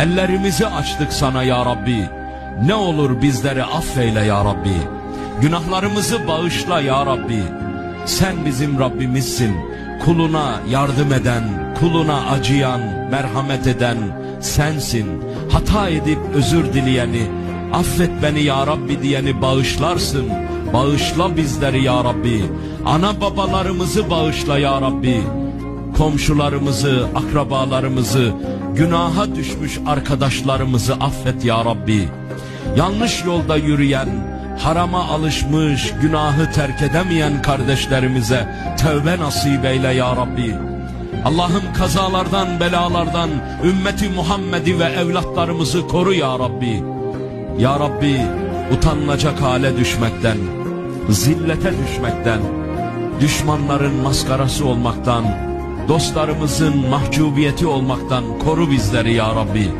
Ellerimizi açtık sana ya Rabbi. Ne olur bizleri affeyle ya Rabbi. Günahlarımızı bağışla ya Rabbi. Sen bizim Rabbimizsin. Kuluna yardım eden, kuluna acıyan, merhamet eden sensin. Hata edip özür dileyeni, affet beni ya Rabbi diyeni bağışlarsın. Bağışla bizleri ya Rabbi. Ana babalarımızı bağışla ya Rabbi. Komşularımızı, akrabalarımızı, günaha düşmüş arkadaşlarımızı affet ya Rabbi. Yanlış yolda yürüyen, harama alışmış, günahı terk edemeyen kardeşlerimize tövbe nasip eyle ya Rabbi. Allah'ım kazalardan, belalardan ümmeti Muhammed'i ve evlatlarımızı koru ya Rabbi. Ya Rabbi utanılacak hale düşmekten, zillete düşmekten, düşmanların maskarası olmaktan, dostlarımızın mahcubiyeti olmaktan koru bizleri ya Rabbi.